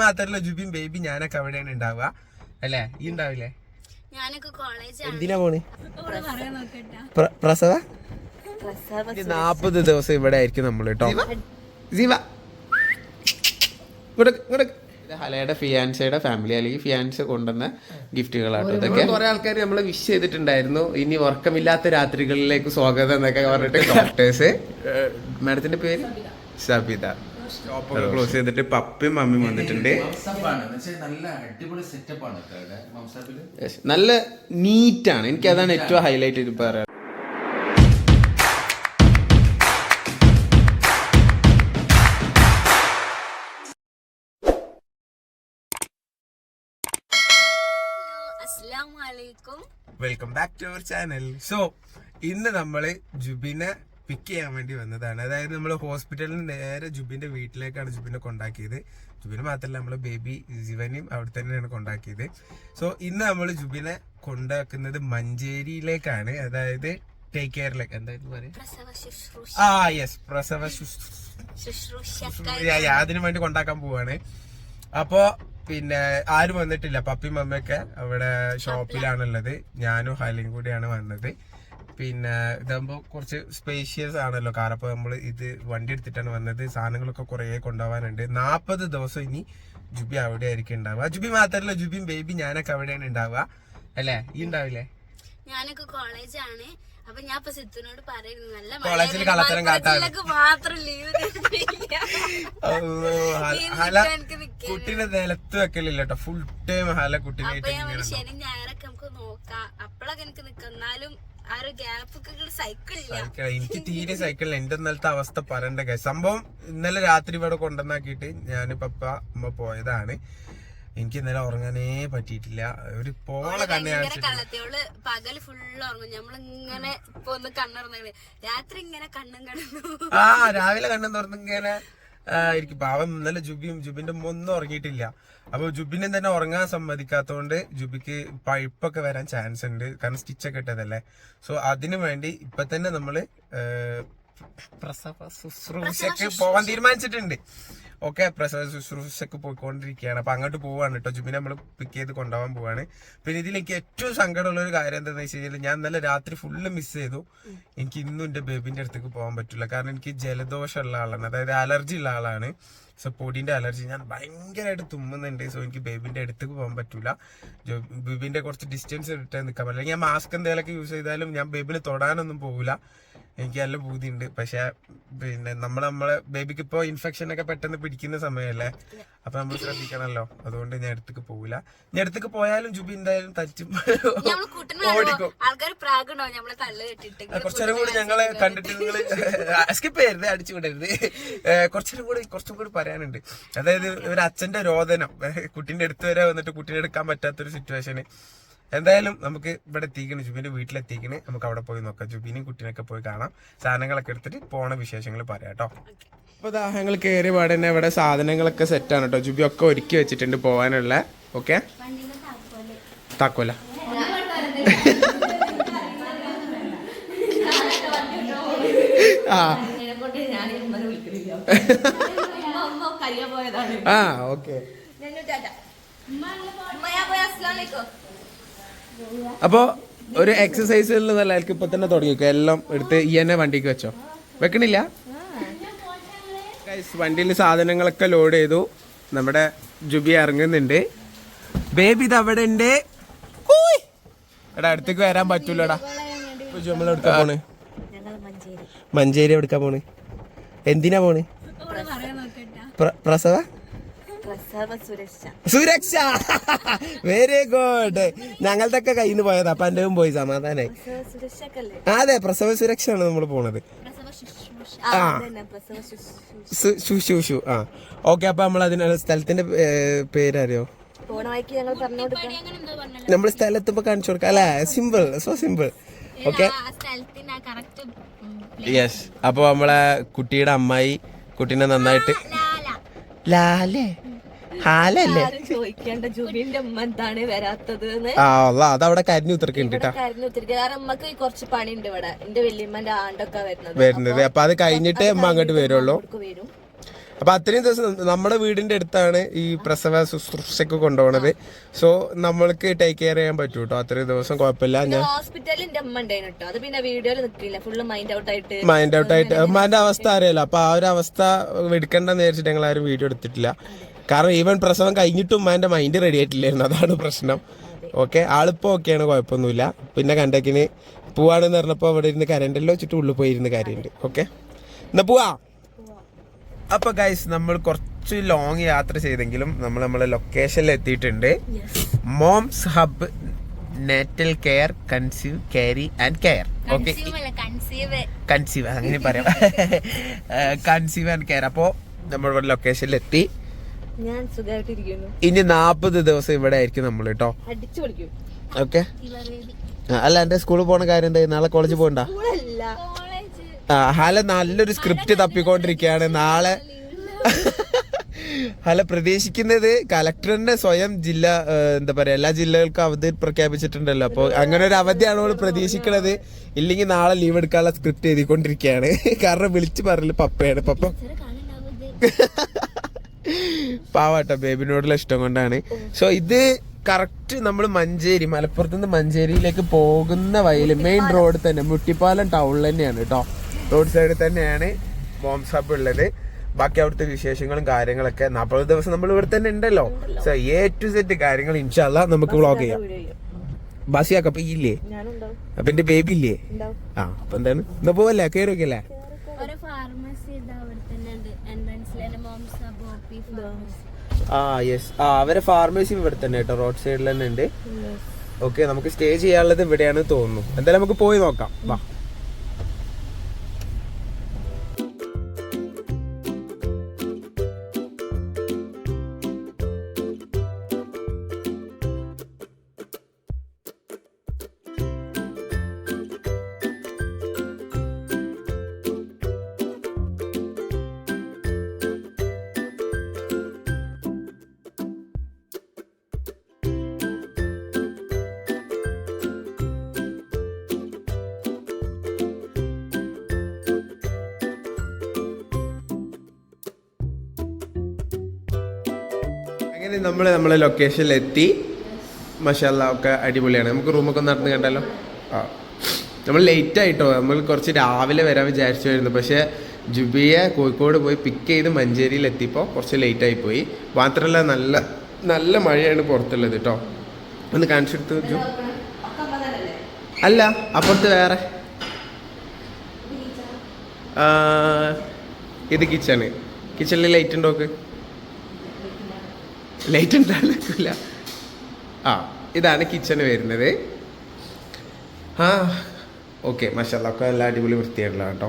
മാത്രല്ല ജുബിൻ ബേബി ഞാനൊക്കെ അവിടെയാണ് ഉണ്ടാവുക. അല്ലേ? ഈ ഉണ്ടാവില്ലേ? ഞാനൊക്കെ കോളേജ് എന്തിനാ പോണ് പ്രസവ? നാപ്പത് ദിവസം ഇവിടെ ആയിരിക്കും നമ്മൾ കേട്ടോ ഹലയുടെ ഫിയാൻസയുടെ ഫാമിലി അല്ലെങ്കിൽ ഫിയാൻസ് കൊണ്ടുവന്ന ഗിഫ്റ്റുകളാട്ടോ ഇതൊക്കെ. കുറെ ആൾക്കാർ നമ്മൾ വിഷ് ചെയ്തിട്ടുണ്ടായിരുന്നു. ഇനി ഉറക്കമില്ലാത്ത രാത്രികളിലേക്ക് സ്വാഗതം എന്നൊക്കെ പറഞ്ഞിട്ട് ഡോക്ടേഴ്സ് മാഡത്തിന്റെ പേര്? സബിത. ക്ലോസ് ചെയ്തിട്ട് പപ്പയും മമ്മിയും വന്നിട്ടുണ്ട്. നല്ല അടിപൊളി സെറ്റപ്പ് ആണ്. നല്ല നീറ്റാണ് എനിക്ക് അതാണ് ഏറ്റവും ഹൈലൈറ്റ് ഇത് പറയാം. അസ്സലാമു അലൈക്കും welcome back to our channel so ഇന്ന് നമ്മൾ ജുബിനെ പിക്ക് ചെയ്യാൻ വേണ്ടി വന്നതാണ്. അതായത് നമ്മൾ ഹോസ്പിറ്റലിൽ നേരെ ജുബിന്റെ വീട്ടിലേക്കാണ് ജുബിനെ കൊണ്ടാക്കിയത്. ജുബിന് മാത്രമല്ല നമ്മൾ ബേബി ജീവനെയും അവിടെ തന്നെയാണ് കൊണ്ടാക്കിയത്. സോ ഇന്ന് നമ്മൾ ജുബിനെ കൊണ്ടാക്കുന്നത് മഞ്ചേരിയിലേക്കാണ്. അതായത് ടേക്ക് കെയറിലേക്ക് എന്തായിരുന്നു പറയുക ആ യെസ് പ്രസവ ശുശ്രൂഷ അതിനു വേണ്ടി കൊണ്ടാക്കാൻ പോവാണ്. അപ്പോ പിന്നെ ആരും വന്നിട്ടില്ല. പപ്പി മമ്മയൊക്കെ അവിടെ ഷോപ്പിലാണുള്ളത് ഞാനും ഹലിയും കൂടിയാണ് വന്നത്. പിന്നെ ഇതാകുമ്പോൾ കുറച്ച് സ്പേഷ്യസ് ആണല്ലോ. കാർ അപ്പോൾ നമ്മൾ ഇത് വണ്ടി എടുത്തിട്ടാണ് വന്നത്. സാധനങ്ങളൊക്കെ കുറേ കൊണ്ടുപോകാനുണ്ട്. നാൽപ്പത് ദിവസം ഇനി ജുബി അവിടെ ആയിരിക്കും ഉണ്ടാവുക. ജുബി മാത്രമല്ല ജുബിയും ബേബി ഞാനൊക്കെ അവിടെയാണ് ഉണ്ടാവുക. അല്ലേ? ഈ ഉണ്ടാവില്ലേ? ഞാനൊക്കെ കോളേജാണ് അപ്പൊ ഞാൻ ഇപ്പൊ സിത്തുനോട് പറയുന്നു നല്ല കോളേജിൽ കള്ളത്തരം കാട്ടാണ് മാത്രം ലീവ് കുട്ടീനെ നിലത്ത് വെക്കലില്ല കേട്ടോ. ഫുൾ ടൈം ഹല കുട്ടി അപ്പൊ ഞാൻ ഇങ്ങനെ ഒരു ഉണ്ടാവും. ശനി ഞായറൊക്കെ നമുക്ക് നോക്കാം. അപ്പളൊക്കെ എനിക്ക് നിക്കുന്നാലും എനിക്ക് തീരെ സൈക്കിൾ എന്റെ ഇന്നലത്തെ അവസ്ഥ പറയണ്ട സംഭവം ഇന്നലെ രാത്രി ഇവിടെ കൊണ്ടുവന്നാക്കിയിട്ട് ഞാൻ പപ്പ അമ്മ പോയതാണ്. എനിക്ക് ഇന്നലെ ഉറങ്ങാനേ പറ്റിയിട്ടില്ല. ഒരു പോള കണ്ണു കള്ളത്തിയോൾ പകൽ ഫുള്ള് ഉറങ്ങും. നമ്മളിങ്ങനെ ഇപ്പൊ ഒന്ന് കണ്ണുറങ്ങി രാത്രി ഇങ്ങനെ കണ്ണും കടന്നു ആ രാവിലെ കണ്ണും തുറന്നു ഇങ്ങനെ ഇരിക്കും. പാവം ഇന്നലെ ജുബിയും ജുബിന്റെ ഒന്നും ഉറങ്ങിയിട്ടില്ല. അപ്പൊ ജുബിനെ തന്നെ ഉറങ്ങാൻ സമ്മതിക്കാത്തോണ്ട് ജുബിക്ക് പഴുപ്പൊക്കെ വരാൻ ചാൻസ് ഉണ്ട്. കാരണം സ്റ്റിച്ചൊക്കെ ഇട്ടതല്ലേ. സോ അതിനു വേണ്ടി ഇപ്പൊ തന്നെ നമ്മൾ പ്രസവ ശുശ്രൂഷക്ക് പോവാൻ തീരുമാനിച്ചിട്ടുണ്ട്. ഓക്കെ പ്രസവ ശുശ്രൂഷക്ക് പോയിക്കൊണ്ടിരിക്കുകയാണ്. അപ്പൊ അങ്ങോട്ട് പോവാണ് കേട്ടോ ജുബിനെ നമ്മൾ പിക്ക് ചെയ്ത് കൊണ്ടുപോകാൻ പോവാണ്. പിന്നെ ഇതിലേക്ക് ഏറ്റവും സങ്കടമുള്ള ഒരു കാര്യം എന്താണെന്ന് വെച്ച് കഴിഞ്ഞാൽ ഞാൻ ഇന്നലെ രാത്രി ഫുള്ള് മിസ് ചെയ്തു. എനിക്ക് ഇന്നും എന്റെ ബേബിന്റെ അടുത്തേക്ക് പോകാൻ പറ്റില്ല. കാരണം എനിക്ക് ജലദോഷമുള്ള ആളാണ്. അതായത് അലർജി ഉള്ള ആളാണ്. സോ പൊടിന്റെ അലർജി ഞാൻ ഭയങ്കരമായിട്ട് തുമ്മുന്നുണ്ട്. സോ എനിക്ക് ബേബിന്റെ അടുത്തേക്ക് പോകാൻ പറ്റൂല. ജോ- ബേബിന്റെ കുറച്ച് ഡിസ്റ്റൻസ് ഇട്ടേ നിൽക്കാൻ പറ്റില്ല. ഞാൻ മാസ്ക് എന്തെങ്കിലുമൊക്കെ യൂസ് ചെയ്താലും ഞാൻ ബേബിനെ തൊടാനൊന്നും പോകില്ല എനിക്ക് നല്ല ബൂതിയുണ്ട് പക്ഷെ പിന്നെ നമ്മൾ നമ്മളെ ബേബിക്ക് ഇപ്പോ ഇൻഫെക്ഷൻ ഒക്കെ പെട്ടെന്ന് പിടിക്കുന്ന സമയമല്ലേ അപ്പൊ നമ്മൾ ശ്രദ്ധിക്കണമല്ലോ അതുകൊണ്ട് ഞാൻ അടുത്തേക്ക് പോവില്ല ഞാൻ അടുത്തേക്ക് പോയാലും ജുബി എന്തായാലും കൂട്ടുന്ന ഓടിക്കും. കുറച്ചേരം കൂടി ഞങ്ങളെ കണ്ടിട്ട് നിങ്ങൾ സ്കിപ്പ് ചെയ്യരുത് അടിച്ചു വിടരുത്. കുറച്ചേരം കൂടി കുറച്ചും കൂടി പറയാനുണ്ട്. അതായത് ഒരു അച്ഛന്റെ രോദനം. കുട്ടിന്റെ കുട്ടീന്റെ അടുത്ത് വരെ വന്നിട്ട് കുട്ടീനെ എടുക്കാൻ പറ്റാത്തൊരു സിറ്റുവേഷന് എന്തായാലും നമുക്ക് ഇവിടെ എത്തിക്കണ് ജുബിന്റെ വീട്ടിലെത്തിക്കണ് നമുക്ക് അവിടെ പോയി നോക്കാം ജുബിനും കുട്ടീനൊക്കെ പോയി കാണാം സാധനങ്ങളൊക്കെ എടുത്തിട്ട് പോണ വിശേഷങ്ങൾ പറയാം കേട്ടോ അപ്പൊ ദാ ഞങ്ങൾ കയറിയ പാടെ തന്നെ ഇവിടെ സാധനങ്ങളൊക്കെ സെറ്റാണ് കേട്ടോ ജുബി ഒക്കെ ഒരുക്കി വെച്ചിട്ടുണ്ട് പോകാനുള്ള ഓക്കെ താക്കോല ആ ആ ഓക്കെ അപ്പോ ഒരു എക്സസൈസ് നല്ല ഇപ്പൊ തന്നെ തുടങ്ങിക്കോ എല്ലാം എടുത്ത് ഈ തന്നെ വണ്ടിക്ക് വെച്ചോ. വെക്കണില്ല? വണ്ടിയിൽ സാധനങ്ങളൊക്കെ ലോഡ് ചെയ്തു. നമ്മുടെ ജുബി ഇറങ്ങുന്നുണ്ട്. ബേബി ഇത് അവിടെ ഉണ്ട്. എടാ അടുത്തേക്ക് വരാൻ പറ്റൂലടാ. പോണ്. മഞ്ചേരി. എടുക്കാൻ പോണ്? എന്തിനാ പോണ്? പറയാൻ നോക്കട്ടാ പ്രസവ പ്രസവ? സുരക്ഷ. സുരക്ഷ. വെരി ഗുഡ് ഞങ്ങളുടെ ഒക്കെ കയ്യിൽ നിന്ന് പോയതാ. അപ്പൊ എന്റെ പോയി സമാധാനായി. പ്രസവ സുരക്ഷക്കല്ലേ? ആ, അതെ പ്രസവ സുരക്ഷയാണ് നമ്മൾ പോണത്. ആ. ആ ഓക്കെ അപ്പൊ നമ്മൾ അതിനുള്ള സ്ഥലത്തിന്റെ പേരറിയോ? നമ്മൾ സ്ഥലത്തുമ്പോ കാണിച്ചു കൊടുക്കാം. അല്ലേ? സിമ്പിൾ സോ സിമ്പിൾ ഓക്കെ ആ സ്ഥലത്തിന് കറക്റ്റ് യെസ് അപ്പൊ നമ്മളെ കുട്ടിയുടെ അമ്മായി കുട്ടീനെ നന്നായിട്ട് ലാലേ. ഹാലല്ലേ? ചോദിക്കേണ്ട ജുബിന്റെ ഉമ്മ എന്താണ് വരാത്തത് ആ അതവിടെ കരിഞ്ഞു ഉത്തർക്കുണ്ട് കേട്ടാ കരഞ്ഞു ഉത്തിരിക്കുക കാരണം ഉമ്മക്ക് കുറച്ച് പണിയുണ്ട് ഇവിടെ. എന്റെ വല്യമ്മന്റെ ആണ്ടൊക്കെ വരുന്നത്. വരുന്നത്. അപ്പൊ അത് കഴിഞ്ഞിട്ട് അമ്മ അങ്ങോട്ട് വരുള്ളൂ. വരും. അപ്പൊ അത്രയും ദിവസം നമ്മുടെ വീടിന്റെ അടുത്താണ് ഈ പ്രസവ ശുശ്രൂഷയ്ക്ക് കൊണ്ടുപോണത്. സോ നമ്മൾക്ക് ടേക്ക് കെയർ ചെയ്യാൻ പറ്റൂ കേട്ടോ അത്രയും ദിവസം കുഴപ്പമില്ല. ഞാൻ ഹോസ്പിറ്റലിൽ അമ്മ ഉണ്ടായിരുന്നു അത് പിന്നെ വീഡിയോയിൽ നിക്കില്ല. ഫുള്ള് മൈൻഡ് ഔട്ട് ആയിട്ട് മൈൻഡ് ഔട്ട് ആയിട്ട്. ഉമ്മാന്റെ അവസ്ഥ അറിയാലോ. അപ്പൊ ആ ഒരു അവസ്ഥ എടുക്കണ്ടെന്ന് വിചാരിച്ചിട്ട് ഞങ്ങൾ ആരും വീഡിയോ എടുത്തിട്ടില്ല കാരണം ഈവൻ പ്രസവം കഴിഞ്ഞിട്ടും എന്റെ മൈൻഡ് റെഡി ആയിട്ടില്ലായിരുന്നു. അതാണ് പ്രശ്നം. ഓക്കെ ആളിപ്പോൾ ഓക്കെയാണ് കുഴപ്പമൊന്നുമില്ല. പിന്നെ കണ്ടക്കിന് പോവാണെന്ന് പറഞ്ഞപ്പോൾ അവിടെ ഇരുന്ന് കരണ്ടല്ലോ വെച്ചിട്ട് ഉള്ളിൽ പോയിരുന്ന കാര്യമുണ്ട്. ഓക്കെ എന്നാ പോവാ. അപ്പോൾ ഗൈസ് നമ്മൾ കുറച്ച് ലോങ് യാത്ര ചെയ്തെങ്കിലും നമ്മൾ നമ്മളെ ലൊക്കേഷനിൽ എത്തിയിട്ടുണ്ട്. Moms Hub natal care conceive carry and care okay conceive conceive അങ്ങനെ പറയാം. കൺസീവ് ആൻഡ് കെയർ അപ്പോൾ നമ്മളിവിടെ ലൊക്കേഷനിൽ എത്തി. ഞാൻ സുഖമായിട്ടിരിക്കുന്നു ഇനി നാപ്പത് ദിവസം ഇവിടെ ആയിരിക്കും നമ്മൾ കേട്ടോ അടിച്ചു പൊളിക്കും. ഓക്കെ. അല്ല എന്റെ സ്കൂളിൽ പോണ കാര്യം എന്താ നാളെ കോളേജ് പോകണ്ട ഹല നല്ലൊരു സ്ക്രിപ്റ്റ് തപ്പിക്കൊണ്ടിരിക്കുകയാണ്. നാളെ ഹല പ്രതീക്ഷിക്കുന്നത് കലക്ടറിന്റെ സ്വയം ജില്ല എന്താ പറയാ എല്ലാ ജില്ലകൾക്കും അവധി പ്രഖ്യാപിച്ചിട്ടുണ്ടല്ലോ. അപ്പോൾ അങ്ങനെ ഒരു അവധിയാണ് അവൾ പ്രതീക്ഷിക്കണത്. ഇല്ലെങ്കിൽ നാളെ ലീവ് എടുക്കാനുള്ള സ്ക്രിപ്റ്റ് എഴുതിക്കൊണ്ടിരിക്കുകയാണ്. കാരണം വിളിച്ചു പറയൽ പപ്പയാണ്. പപ്പ പാവാട്ടോ ബേബിനോടുള്ള ഇഷ്ടം കൊണ്ടാണ്. സോ ഇത് കറക്റ്റ് നമ്മൾ മഞ്ചേരി മലപ്പുറത്ത് നിന്ന് മഞ്ചേരിയിലേക്ക് പോകുന്ന വഴിയിൽ മെയിൻ റോഡ് തന്നെ മുട്ടിപ്പാലം ടൗണിൽ തന്നെയാണ് കേട്ടോ റോഡ് സൈഡിൽ തന്നെയാണ് ഹബ് ഉള്ളത്. ബാക്കി അവിടുത്തെ വിശേഷങ്ങളും കാര്യങ്ങളൊക്കെ നാൽപ്പത് ദിവസം നമ്മൾ ഇവിടെ തന്നെ ഉണ്ടല്ലോ. സോ എ ടു സെറ്റ് കാര്യങ്ങൾ ഇൻഷാല്ല നമുക്ക് വ്ളോഗ് ചെയ്യാം. ബസിയാക്ക അപ്പൊ ഇല്ലേ? അപ്പൊ എന്റെ ബേബി ഇല്ലേ? ആ അപ്പൊ എന്താണ്? എന്നാ പോവല്ലേ? കയറിയൊക്കെ ഒരു ഫാർമസി ഇതാ അവിടെ തന്നെ ഉണ്ട് എൻട്രൻസിലെ മോംസ് ബോപ്പി ഫാർമസി ആ യെസ് ആ അവരെ ഫാർമസി ഇവിടെ തന്നെ കേട്ടോ. റോഡ് സൈഡിൽ തന്നെ ഉണ്ട്. ഓക്കെ നമുക്ക് സ്റ്റേ ചെയ്യാനുള്ളത് ഇവിടെയാണ് തോന്നുന്നു. എന്തായാലും നമുക്ക് പോയി നോക്കാം. വാ. അങ്ങനെ നമ്മൾ നമ്മളെ ലൊക്കേഷനിൽ എത്തി മഷാല ഒക്കെ അടിപൊളിയാണ്. നമുക്ക് റൂമൊക്കെ ഒന്ന് നടന്ന് കണ്ടല്ലോ ആ. നമ്മൾ ലേറ്റ് ആയിട്ടോ? നമ്മൾ കുറച്ച് രാവിലെ വരാൻ വിചാരിച്ചായിരുന്നു പക്ഷേ ജുബിയെ കോഴിക്കോട് പോയി പിക്ക് ചെയ്ത് മഞ്ചേരിയിൽ എത്തിയപ്പോൾ കുറച്ച് ലേറ്റ് ആയി പോയി. മാത്രമല്ല നല്ല നല്ല മഴയാണ് പുറത്തുള്ളത് കേട്ടോ ഒന്ന് കാണിച്ചെടുത്ത് ജു. അല്ല അപ്പുറത്ത് വേറെ. ഇത് കിച്ചണ് കിച്ചണിൽ ലൈറ്റ് ഉണ്ടോക്ക് ലൈറ്റ് ഉണ്ടാകില്ല ആ ഇതാണ് കിച്ചണ് വരുന്നത്. ആ ഓക്കെ മഷാല ഒക്കെ എല്ലാം അടിപൊളി വൃത്തിയായിട്ടുള്ള കേട്ടോ.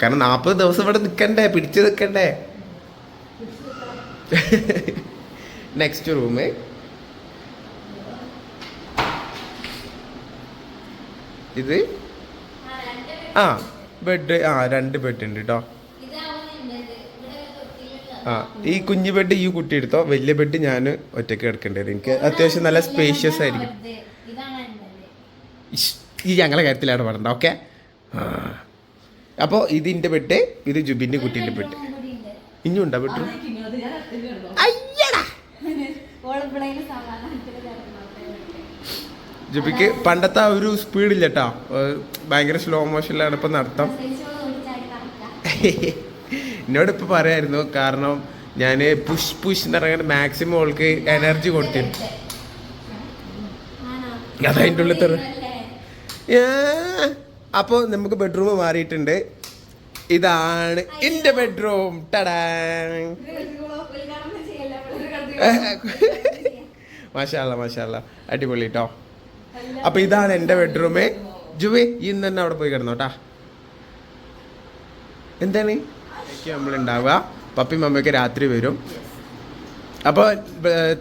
കാരണം നാൽപ്പത് ദിവസം ഇവിടെ നിൽക്കണ്ടേ പിടിച്ചു നിൽക്കണ്ടേ നെക്സ്റ്റ് റൂമ് ഇത്? ആ ബെഡ് ആ രണ്ട് ബെഡ് ഉണ്ട് കേട്ടോ ആ ഈ കുഞ്ഞു ബെഡ് ഈ കുട്ടി എടുത്തോ? വലിയ ബെഡ് ഞാൻ ഒറ്റയ്ക്ക് കിടക്കേണ്ടത് എനിക്ക് അത്യാവശ്യം നല്ല സ്പേഷ്യസ് ആയിരിക്കും. ഈ ഞങ്ങളെ കാര്യത്തിലാണ് പറഞ്ഞത് ഓക്കെ അപ്പോൾ ഇത് എന്റെ ബെഡ് ഇത് ജുബിന്റെ കുട്ടീന്റെ ബെഡ്. ഇനിയും ഉണ്ടോ ബെഡ് ജുബിക്ക് പണ്ടത്തെ ആ ഒരു സ്പീഡില്ല കേട്ടോ ഭയങ്കര സ്ലോ മോഷനിലാണ് ഇപ്പം നടത്തം. എന്നോട് ഇപ്പോൾ പറയായിരുന്നു കാരണം ഞാൻ പുഷ് പുഷ് എന്ന് പറയുന്നത് മാക്സിമം അവൾക്ക് എനർജി കൊടുത്തിരുന്നു. അതതിന്റെ ഉള്ളിൽ തെറ അപ്പോൾ നമുക്ക് ബെഡ്റൂം മാറിയിട്ടുണ്ട്. ഇതാണ് എന്റെ ബെഡ്റൂം ടടാ മാഷാല്ല മാഷാല്ല അടിപൊളി കേട്ടോ അപ്പൊ ഇതാണ് എന്റെ ബെഡ്റൂമേ ജുവേ ഇന്ന് തന്നെ അവിടെ പോയി കിടന്നോട്ടാ എന്താണ്? നമ്മൾ ഉണ്ടാവുക പപ്പി മമ്മയൊക്കെ രാത്രി വരും. അപ്പോൾ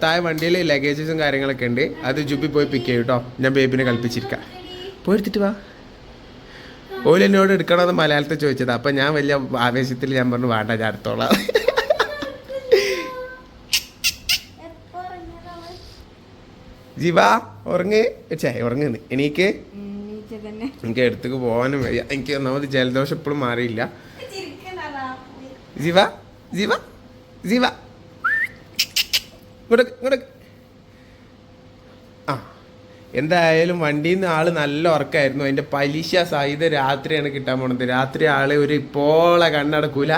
താഴെ വണ്ടിയിൽ ലഗേജസും കാര്യങ്ങളൊക്കെ ഉണ്ട്. അത് ജുബി പോയി പിക്ക് ചെയ്യും കേട്ടോ ഞാൻ ബേബിനെ കളിപ്പിച്ചിരിക്കാം. പോയെടുത്തിട്ട് വാ. ഓൽ എന്നോട് എടുക്കണമെന്ന് മലയാളത്തിൽ ചോദിച്ചത്. അപ്പം ഞാൻ വലിയ ആവേശത്തിൽ ഞാൻ പറഞ്ഞു വേണ്ട ഞാൻ അടുത്തോളാം. ജീവാ ഉറങ്ങ്. ചേ ഉറങ്ങുന്നു എനിക്ക് എനിക്ക് എടുത്തു പോകാനും വയ്യ. എനിക്ക് ഒന്നാമത് ജലദോഷം ഇപ്പോഴും മാറിയില്ല. ജീവ ജീവ ജീവ. ഇങ്ങോട്ട് ഇങ്ങോട്ട് ആ എന്തായാലും വണ്ടിയിൽ നിന്ന് ആൾ നല്ല ഉറക്കായിരുന്നു. അതിന്റെ പലിശ സഹിത രാത്രിയാണ് കിട്ടാൻ പോണത്. രാത്രി ആൾ ഒരു ഇപ്പോളെ കണ്ണടക്കൂല.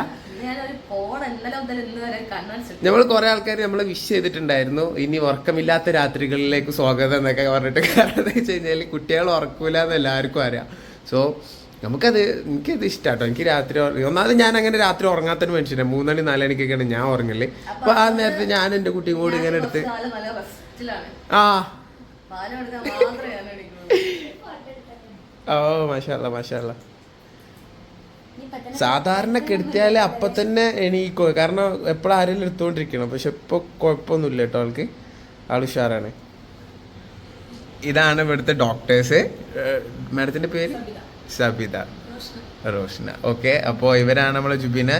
നമ്മൾ കുറെ ആൾക്കാർ നമ്മൾ വിഷ് ചെയ്തിട്ടുണ്ടായിരുന്നു. ഇനി ഉറക്കമില്ലാത്ത രാത്രികളിലേക്ക് സ്വാഗതം എന്നൊക്കെ പറഞ്ഞിട്ട്. കാരണം എന്താ വെച്ച് കഴിഞ്ഞാൽ കുട്ടികൾ ഉറക്കൂല എന്ന് എല്ലാവർക്കും അറിയാം. സോ നമുക്കത് എനിക്കത് ഇഷ്ടാട്ടോ. എനിക്ക് രാത്രി ഒന്നാമത് ഞാൻ അങ്ങനെ രാത്രി ഉറങ്ങാത്തൊരു മനുഷ്യനാണ് മൂന്നണി നാലണിക്കൊക്കെയാണ് ഞാൻ ഉറങ്ങൽ. അപ്പൊ ആ നേരത്തെ ഞാൻ എന്റെ കുട്ടിയും കൂടി ഇങ്ങനെ എടുത്ത് ആ. ഓ മാഷാല്ല മാഷാല്ല സാധാരണ കെടുത്തിയാൽ അപ്പൊ തന്നെ എണീക്കോ. കാരണം എപ്പോഴും ആരെങ്കിലും എടുത്തോണ്ടിരിക്കണം. പക്ഷെ ഇപ്പൊ കുഴപ്പമൊന്നുമില്ല കേട്ടോ ആൾക്ക്. ആൾ ഉഷാറാണ്. ഇതാണ് ഇവിടുത്തെ ഡോക്ടേഴ്സ് മാഡത്തിന്റെ പേര്? സബിത റോഷന. ഓക്കെ അപ്പോൾ ഇവരാണ് നമ്മളെ ജുബിനെ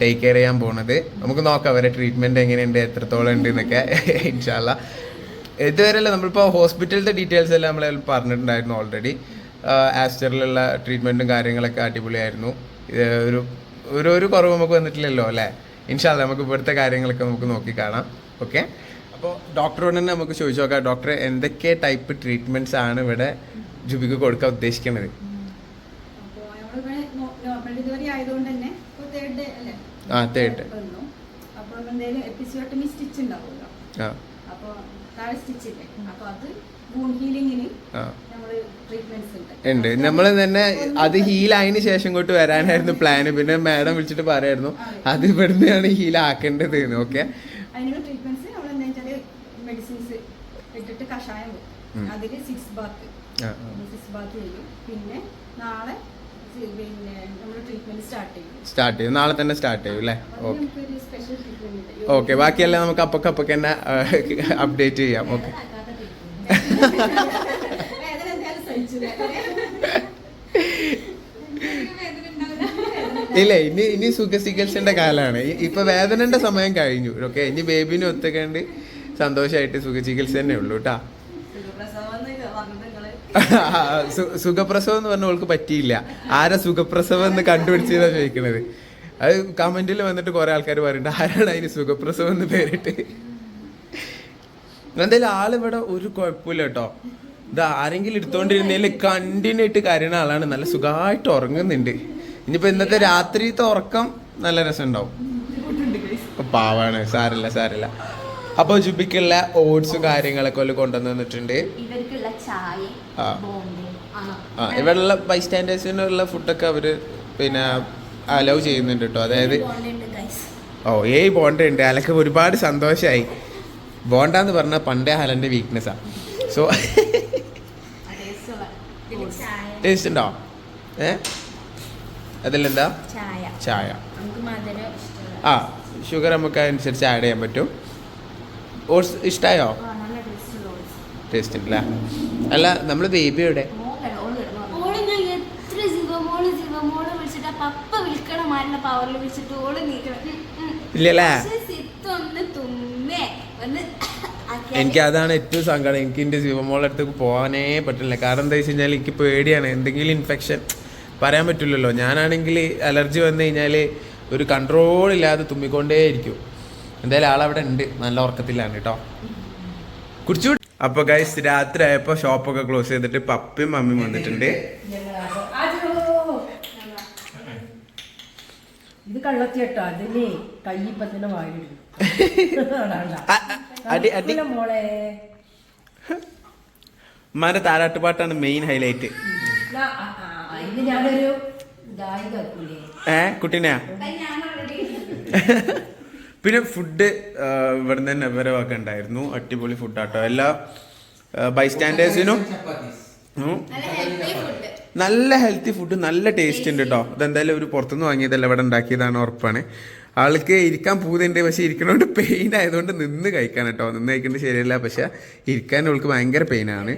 ടേക്ക് കെയർ ചെയ്യാൻ പോണത്. നമുക്ക് നോക്കാം അവരെ ട്രീറ്റ്മെന്റ് എങ്ങനെയുണ്ട് എത്രത്തോളം ഉണ്ട് എന്നൊക്കെ. ഇൻഷാല്ല ഇതുവരെയല്ല നമ്മളിപ്പോൾ ഹോസ്പിറ്റലിന്റെ ഡീറ്റെയിൽസ് എല്ലാം നമ്മൾ പറഞ്ഞിട്ടുണ്ടായിരുന്നു ഓൾറെഡി ആസ്റ്ററിലുള്ള ട്രീറ്റ്മെന്റും കാര്യങ്ങളൊക്കെ അടിപൊളിയായിരുന്നു. ഒരു ഒരു ഒരു കുറവ് നമുക്ക് വന്നിട്ടില്ലല്ലോ അല്ലേ? ഇൻഷാല്ല നമുക്ക് ഇവിടുത്തെ കാര്യങ്ങളൊക്കെ നമുക്ക് നോക്കി കാണാം. ഓക്കെ? അപ്പോൾ ഡോക്ടറോട് തന്നെ നമുക്ക് ചോദിച്ചു നോക്കാം. ഡോക്ടറെ എന്തൊക്കെ ടൈപ്പ് ട്രീറ്റ്മെന്റ്സ് ആണ് ഇവിടെ ജുബിക്ക് കൊടുക്കാൻ ഉദ്ദേശിക്കുന്നത് നോർമൽ ഡെലിവറി ആയതുകൊണ്ട് തന്നെ ഇപ്പോൾ തേർഡ് ഡേ അല്ലേ? ആ തേർഡ് വന്നു. അപ്പോൾ എന്തെങ്കിലും എപ്പിസിയോട്ടമി സ്റ്റിച്ച് ഉണ്ടാവുമല്ലോ. ആ. അപ്പോൾ താഴെ സ്റ്റിച്ച് ഇല്ലേ? അപ്പോൾ അത് ഉണ്ട്. നമ്മൾ തന്നെ അത് ഹീലായതിനു ശേഷം കൊണ്ട് വരാനായിരുന്നു പ്ലാന് പിന്നെ മാഡം വിളിച്ചിട്ട് പറയായിരുന്നു അത് ഇവിടുന്നാണ് ഹീൽ ആക്കേണ്ടത് ഓക്കെ അതിൽ സിക്സ് ബാത്ത് സിക്സ് ബാത്ത് ചെയ്യും. പിന്നെ നാളെ സ്റ്റാർട്ട് ചെയ്യും. നാളെ തന്നെ സ്റ്റാർട്ട് ചെയ്യും അല്ലേ? ഓക്കെ ഓക്കെ ബാക്കിയെല്ലാം നമുക്ക് അപ്പൊക്കപ്പൊക്കെ തന്നെ അപ്ഡേറ്റ് ചെയ്യാം. ഓക്കെ ഇല്ല ഇനി ഇനി സുഖ ചികിത്സന്റെ കാലാണ്. ഇ- ഇപ്പൊ വേദനന്റെ സമയം കഴിഞ്ഞു. ഓക്കെ ഇനി ബേബിനെ ഒത്തുകൊണ്ട് സന്തോഷമായിട്ട് സുഖ ചികിത്സ തന്നെ ഉള്ളൂ കേട്ടാ സുഖപ്രസവം എന്ന് പറഞ്ഞിട്ട് നിങ്ങൾ സു- സുഖപ്രസവം എന്ന് പറഞ്ഞ അവൾക്ക് പറ്റിയില്ല. ആരാ സുഖപ്രസവം എന്ന് കണ്ടുപിടിച്ചതാ ചോദിക്കുന്നത് അത് കമന്റിൽ വന്നിട്ട് കുറെ ആൾക്കാർ പറയുന്നുണ്ട് ആരാണ് അതിന് സുഖപ്രസവം എന്ന് പേരിട്ട്? എന്തായാലും ആളിവിടെ ഒരു കുഴപ്പമില്ല കേട്ടോ. ഇത് ആരെങ്കിലും എടുത്തോണ്ടിരുന്നതിൽ കണ്ടിന്യൂ ആയിട്ട് കരുന്ന ആളാണ്. നല്ല സുഖമായിട്ട് ഉറങ്ങുന്നുണ്ട്. ഇനിയിപ്പോ ഇന്നത്തെ രാത്രിത്തെ ഉറക്കം നല്ല രസമുണ്ടാവും. പാവാണ് സാരല്ല സാരല്ല. അപ്പോൾ ജുബിക്കുള്ള ഓട്സും കാര്യങ്ങളൊക്കെ ഓൽ ഇവിടെയുള്ള ബൈസ്റ്റാൻഡേഴ്സിനുള്ള ഫുഡൊക്കെ അവർ പിന്നെ അലൗ ചെയ്യുന്നുണ്ട് കേട്ടോ. അതായത് ഓ ഏയ് ബോണ്ട ഉണ്ട് അലക്ക് ഒരുപാട് സന്തോഷമായി ബോണ്ട എന്ന് പറഞ്ഞാൽ പണ്ടേ ഹലന്റെ വീക്ക്നെസ്സാണ് സോ ടേസ്റ്റ് ഉണ്ടോ? ഏ? അതിലെന്താ? ചായ. ആ ഷുഗർ നമുക്ക് അനുസരിച്ച് ആഡ് ചെയ്യാൻ പറ്റും. ഓട്സ് ഇഷ്ടമായോ ആ, നല്ല ടേസ്റ്റ് ഓട്സ് ടേസ്റ്റ് ഉണ്ടല്ലേ അല്ല നമ്മൾ. ഇല്ലല്ലേ. ഒന്ന് ആക്കിയാൽ. എനിക്ക് അതാണ് ഏറ്റവും സങ്കടം. എനിക്ക് എന്റെ ശിവമോളുടെ അടുത്തേക്ക് പോകാനേ പറ്റില്ല. കാരണം എന്താ വെച്ച് കഴിഞ്ഞാൽ എനിക്ക് പേടിയാണ്. എന്തെങ്കിലും ഇൻഫെക്ഷൻ പറയാൻ പറ്റില്ലല്ലോ. ഞാനാണെങ്കിൽ അലർജി വന്നു കഴിഞ്ഞാൽ ഒരു കൺട്രോൾ ഇല്ലാതെ തുമ്മിക്കൊണ്ടേയിരിക്കും. എന്തായാലും ആളവിടെ ഉണ്ട്. നല്ല ഉറക്കത്തിലാണ് കേട്ടോ കുടിച്ചു? അപ്പൊ ഗൈസ് രാത്രി ആയപ്പോ ഷോപ്പൊക്കെ ക്ലോസ് ചെയ്തിട്ട് പപ്പയും മമ്മിയും വന്നിട്ടുണ്ട്. ഇത് കള്ളത്തിയട്ടോ അതിന് കയ്യിപ്പത്തിന്റെ വായിലിടും. അ- അ- അടി അടി. മോളെ. ഉമ്മാന്റെ താരാട്ടുപാട്ടാണ് മെയിൻ ഹൈലൈറ്റ് അതിന് ഏ കുട്ടീനെയാ? പിന്നെ ഫുഡ് ഇവിടെ തന്നെ വരവൊക്കെ ഉണ്ടായിരുന്നു അടിപൊളി ഫുഡാട്ടോ എല്ലാ ബൈസ്റ്റാൻഡേഴ്സിനും. നല്ല ഹെൽത്തി ഫുഡ് നല്ല ടേസ്റ്റ് ഉണ്ട് കേട്ടോ ഇതെന്തായാലും ഒരു പുറത്തുനിന്ന് വാങ്ങിയതല്ല ഇവിടെ ഉണ്ടാക്കിയതാണ് ഉറപ്പാണ്. ആൾക്ക് ഇരിക്കാൻ പൂതുണ്ട് പക്ഷെ ഇരിക്കണോണ്ട് പെയിൻ ആയതുകൊണ്ട് നിന്ന് കഴിക്കാൻ കേട്ടോ നിന്ന് കഴിക്കേണ്ടത് ശരിയല്ല പക്ഷെ ഇരിക്കാൻ അവൾക്ക് ഭയങ്കര പെയിനാണ്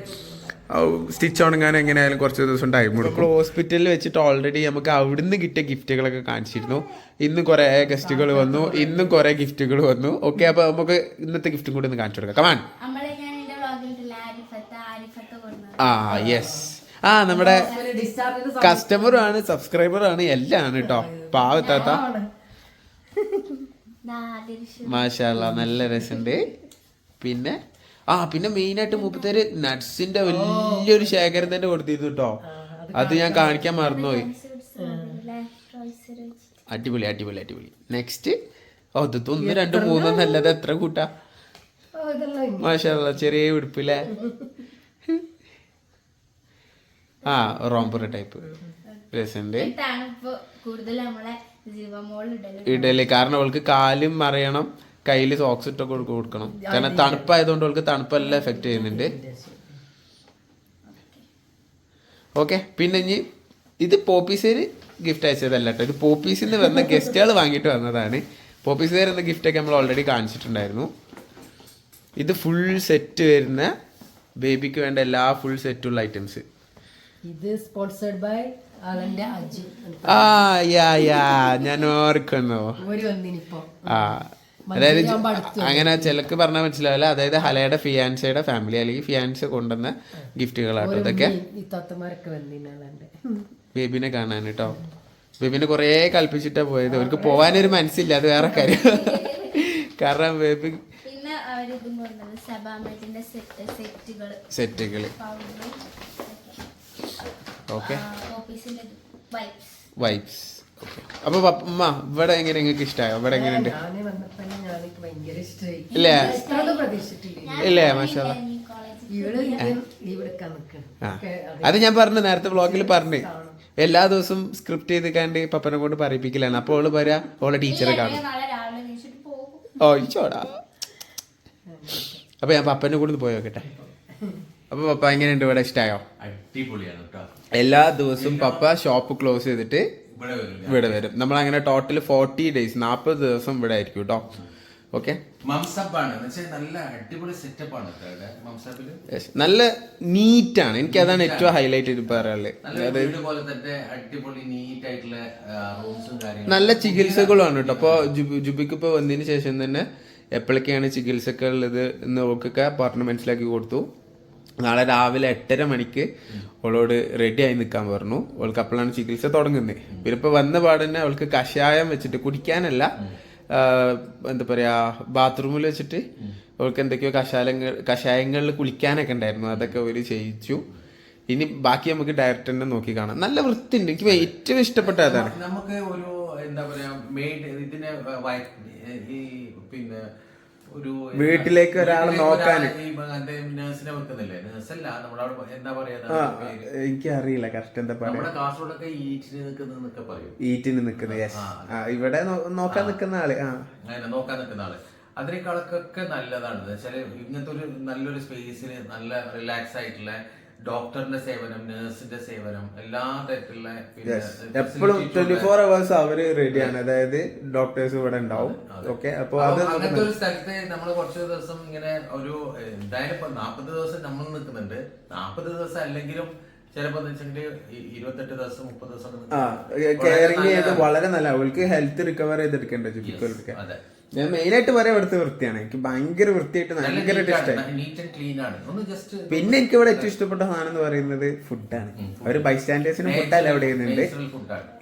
സ്റ്റിച്ച് ഉണങ്ങാൻ എങ്ങനെയായാലും കുറച്ച് ദിവസം ടൈം എടുക്കും. ഹോസ്പിറ്റലിൽ വെച്ചിട്ട് ഓൾറെഡി നമുക്ക് അവിടുന്ന് കിട്ടിയ ഗിഫ്റ്റുകളൊക്കെ കാണിച്ചിരുന്നു. ഇന്നും കുറേ ഗസ്റ്റുകൾ വന്നു. ഇന്നും കുറേ ഗിഫ്റ്റുകൾ വന്നു. ഓക്കെ അപ്പോൾ നമുക്ക് ഇന്നത്തെ ഗിഫ്റ്റും കൂടി ഒന്ന് കാണിച്ചു കൊടുക്കാം. കമാൻ ആ യെസ് ആ നമ്മുടെ ഡിസ്ചാർജ് കസ്റ്റമറും ആണ് സബ്സ്ക്രൈബറും ആണ് എല്ലാം ആണ് കേട്ടോ പാവത്താത്ത മാഷാല്ല നല്ല രസമുണ്ട് പിന്നെ? ആ പിന്നെ മെയിൻ ആയിട്ട് മുപ്പത്തേര് നട്സിന്റെ വലിയൊരു ശേഖരം തന്നെ കൊടുത്തിരുന്നു കേട്ടോ അത് ഞാൻ കാണിക്കാൻ മറന്നുപോയി. അടിപൊളി അടിപൊളി അടിപൊളി. നെക്സ്റ്റ് ഓ ഇത് ഒന്ന് രണ്ട് മൂന്നോ നല്ലത്. എത്ര കൂട്ടാ? മാഷാ മാഷാല്ല ചെറിയ ഉടുപ്പില്ലേ? ആ റോംപുര ടൈപ്പ്. രസമുണ്ട് ഇടൽ ഇടൽ. കാരണം അവൾക്ക് കാലും മറിയണം. കയ്യിൽ സോക്സ് ഇട്ടൊക്കെ കൊടു- കൊടുക്കണം. കാരണം തണുപ്പായതുകൊണ്ട് അവൾക്ക് തണുപ്പെല്ലാം എഫക്ട് ചെയ്യുന്നുണ്ട്. ഓക്കെ പിന്നെ ഇനി ഇത് പോപ്പീസേര് ഗിഫ്റ്റ് അയച്ചതല്ല കേട്ടോ ഇത് പോപ്പീസിൽ നിന്ന് വന്ന ഗസ്റ്റുകൾ വാങ്ങിയിട്ട് വന്നതാണ്. പോപ്പീസേർ എന്ന ഗിഫ്റ്റൊക്കെ നമ്മൾ ഓൾറെഡി കാണിച്ചിട്ടുണ്ടായിരുന്നു. ഇത് ഫുൾ സെറ്റ് വരുന്ന ബേബിക്ക് വേണ്ട എല്ലാ ഫുൾ സെറ്റുള്ള ഐറ്റംസ് ഇത് സ്പോൺസർഡ് ബൈ ആ യാ യാ. ഞാൻ ഓർക്കുന്നു. ആ അതായത് അങ്ങനെ ചിലക്ക് പറഞ്ഞാൽ മനസ്സിലാവില്ല. അതായത് ഹലയുടെ ഫിയാൻസയുടെ ഫാമിലി അല്ലെങ്കിൽ ഫിയാൻസ് കൊണ്ടുവന്ന ഗിഫ്റ്റുകളാട്ടോ ഇതൊക്കെ. ബേബിനെ കാണാൻ കേട്ടോ ബേബിനെ കുറേ കൽപ്പിച്ചിട്ടാ പോയത്. അവർക്ക് പോവാനൊരു മനസ്സില്ല. അത് വേറെ കാര്യം. കാരണം ബേബി പിന്നെ അവരിതും കൊണ്ടത് സബാമേറ്റിന്റെ സെറ്റ് സെറ്റുകൾ ഓക്കെ. വൈപ്സ് അപ്പൊ ഉമ്മ ഇവിടെ എങ്ങനെ നിങ്ങൾക്ക് ഇഷ്ടമായോ ഇവിടെ എങ്ങനെയുണ്ട് ഇല്ലേ? ഇല്ലേ മാഷാ അത്. ഞാൻ പറഞ്ഞു നേരത്തെ ബ്ലോഗിൽ പറഞ്ഞു. എല്ലാ ദിവസവും സ്ക്രിപ്റ്റ് ചെയ്ത് കണ്ട് പപ്പനെ കൊണ്ട് പറയിപ്പിക്കലാണ്. അപ്പോൾ ഓൾ പറയാ ഓളെ ടീച്ചറെ കാണും. ഓടാ അപ്പൊ ഞാൻ പപ്പനെ കൂടെ പോയി നോക്കട്ടെ. അപ്പൊ പപ്പ എങ്ങനെയുണ്ട്? ഇവിടെ ഇഷ്ടമായോ എല്ലാ ദിവസവും പപ്പ ഷോപ്പ് ക്ലോസ് ചെയ്തിട്ട് ഇവിടെ വരും നമ്മൾ അങ്ങനെ ടോട്ടൽ ഫോർട്ടി ഡേയ്സ് നാൽപ്പത് ദിവസം ഇവിടെ ആയിരിക്കും കേട്ടോ ഓക്കെ നല്ല നീറ്റ് ആണ് എനിക്ക് അതാണ് ഏറ്റവും ഹൈലൈറ്റ് ചെയ്ത് പറയാനുള്ളത്. നല്ല ചികിത്സകളുമാണ് കേട്ടോ അപ്പോൾ ജുബിക്ക് ഇപ്പോൾ വന്നതിന് ശേഷം തന്നെ എപ്പോഴൊക്കെയാണ് ചികിത്സകൾ ഇത് എന്ന് ഓക്കൊക്കെ പറഞ്ഞ് മനസ്സിലാക്കി കൊടുത്തു. നാളെ രാവിലെ എട്ടര മണിക്ക് അവളോട് റെഡി ആയി നിൽക്കാൻ പറഞ്ഞു. അവൾക്ക് അപ്പോഴാണ് ചികിത്സ തുടങ്ങുന്നത് പിന്നെ വന്ന പാടന്നെ അവൾക്ക് കഷായം വെച്ചിട്ട് കുടിക്കാനല്ല എന്താ പറയാ ബാത്റൂമിൽ വെച്ചിട്ട് അവൾക്ക് എന്തൊക്കെയോ കഷായങ്ങൾ കഷായങ്ങളിൽ കുളിക്കാനൊക്കെ ഉണ്ടായിരുന്നു. അതൊക്കെ അവർ ചെയ്യിച്ചു. ഇനി ബാക്കി നമുക്ക് ഡയറക്റ്റ് തന്നെ നോക്കി കാണാം. നല്ല വൃത്തിയുണ്ട്. എനിക്ക് ഏറ്റവും ഇഷ്ടപ്പെട്ട അതാണ്. നമുക്ക് ഒരു എന്താ പറയാ മെയ്ഡ് ഇതിനെ പിന്നെ ഒരു വീട്ടിലേക്ക് ഒരാൾ നോക്കാൻ. നേഴ്സിനെ വെക്കുന്നില്ലേ? നേഴ്സല്ല നമ്മളവിടെ എന്താ പറയാ? എനിക്ക് അറിയില്ല കറക്റ്റ് എന്താ പറയാ. നമ്മുടെ കാസർഗോഡൊക്കെ ഈറ്റിന് നിൽക്കുന്ന പറയും. ഈറ്റിന് നിക്കുന്ന യെസ് ഇവിടെ നോക്കാൻ നിൽക്കുന്ന ആൾ ആ. നോക്കാൻ നിൽക്കുന്ന ആൾ. അതിനേക്കാളൊക്കെ നല്ലതാണ്. വെച്ചാൽ ഇങ്ങനത്തെ ഒരു നല്ലൊരു സ്പേസിന് നല്ല റിലാക്സ് ആയിട്ടുള്ള ഡോക്ടറിന്റെ സേവനം നഴ്സിന്റെ സേവനം എല്ലാ തരത്തിലുള്ള എപ്പോഴും ട്വന്റി ഫോർ അവേഴ്സ് അവർ റെഡിയാണ് അതായത് ഡോക്ടേഴ്സ് ഇവിടെ ഉണ്ടാവും. ഓക്കെ അപ്പൊ അത് അങ്ങനത്തെ ഒരു സ്ഥലത്ത് നമ്മൾ കുറച്ച് ദിവസം ഇങ്ങനെ ഒരു എന്തായാലും ഇപ്പൊ നാപ്പത് ദിവസം നമ്മൾ നിൽക്കുന്നുണ്ട് നാപ്പത് ദിവസം അല്ലെങ്കിലും കെയറിങ് വളരെ ചെയ്ത് വളരെ നല്ല അവൾക്ക് ഹെൽത്ത് റിക്കവർ ചെയ്തെടുക്കേണ്ട ജുബിക്കൊക്കെ അതെ. ഞാൻ മെയിൻ ആയിട്ട് പറയാൻ ഇവിടുത്തെ വൃത്തിയാണ്. എനിക്ക് ഭയങ്കര വൃത്തിയായിട്ട് ഭയങ്കരമായിട്ട് ഇഷ്ടമായി പിന്നെ എനിക്ക് ഇവിടെ ഏറ്റവും ഇഷ്ടപ്പെട്ട സാധനം എന്ന് പറയുന്നത് ഫുഡാണ് അവർ ബൈസ്റ്റാൻഡേഴ്സിന് ഫുഡല്ല അവിടെ ചെയ്യുന്നുണ്ട്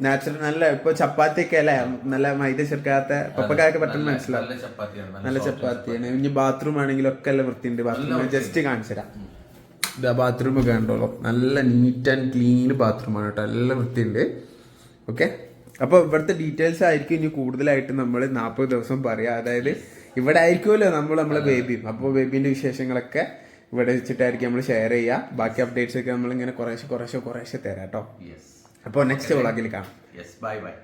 നാച്ചുറൽ നല്ല ഇപ്പൊ ചപ്പാത്തി ഒക്കെ അല്ലേ? നല്ല മൈദ ചേർക്കാത്ത പപ്പക്കാരൊക്കെ പെട്ടെന്ന് മനസ്സിലാവും. നല്ല ചപ്പാത്തിയാണ് നല്ല ചപ്പാത്തിയാണ്. ഇനി ബാത്റൂം ആണെങ്കിലും ഒക്കെ നല്ല വൃത്തിയുണ്ട്. ബാത്റൂം ജസ്റ്റ് കാണിച്ചു തരാം ഇതാ ബാത്റൂം ഉണ്ടല്ലോ നല്ല നീറ്റ് ആൻഡ് ക്ലീൻ ബാത്റൂമാണ് കേട്ടോ. നല്ല വൃത്തിയുണ്ട്. ഓക്കെ അപ്പോൾ ഇവിടുത്തെ ഡീറ്റെയിൽസ് ആയിരിക്കും ഇനി കൂടുതലായിട്ട് നമ്മൾ നാൽപ്പത് ദിവസം പറയാം. അതായത് ഇവിടെ ആയിരിക്കുമല്ലോ നമ്മൾ നമ്മളെ ബേബിയും അപ്പോൾ ബേബീന്റെ വിശേഷങ്ങളൊക്കെ ഇവിടെ വെച്ചിട്ടായിരിക്കും നമ്മൾ ഷെയർ ചെയ്യുക ബാക്കി അപ്ഡേറ്റ്സ് ഒക്കെ നമ്മൾ ഇങ്ങനെ കുറേശ്ശെ കുറേശ്ശെ കുറേശ്ശെ തരാം കേട്ടോ. യെസ് അപ്പോൾ നെക്സ്റ്റ് വ്ളോഗിൽ കാണാം. Yes bye bye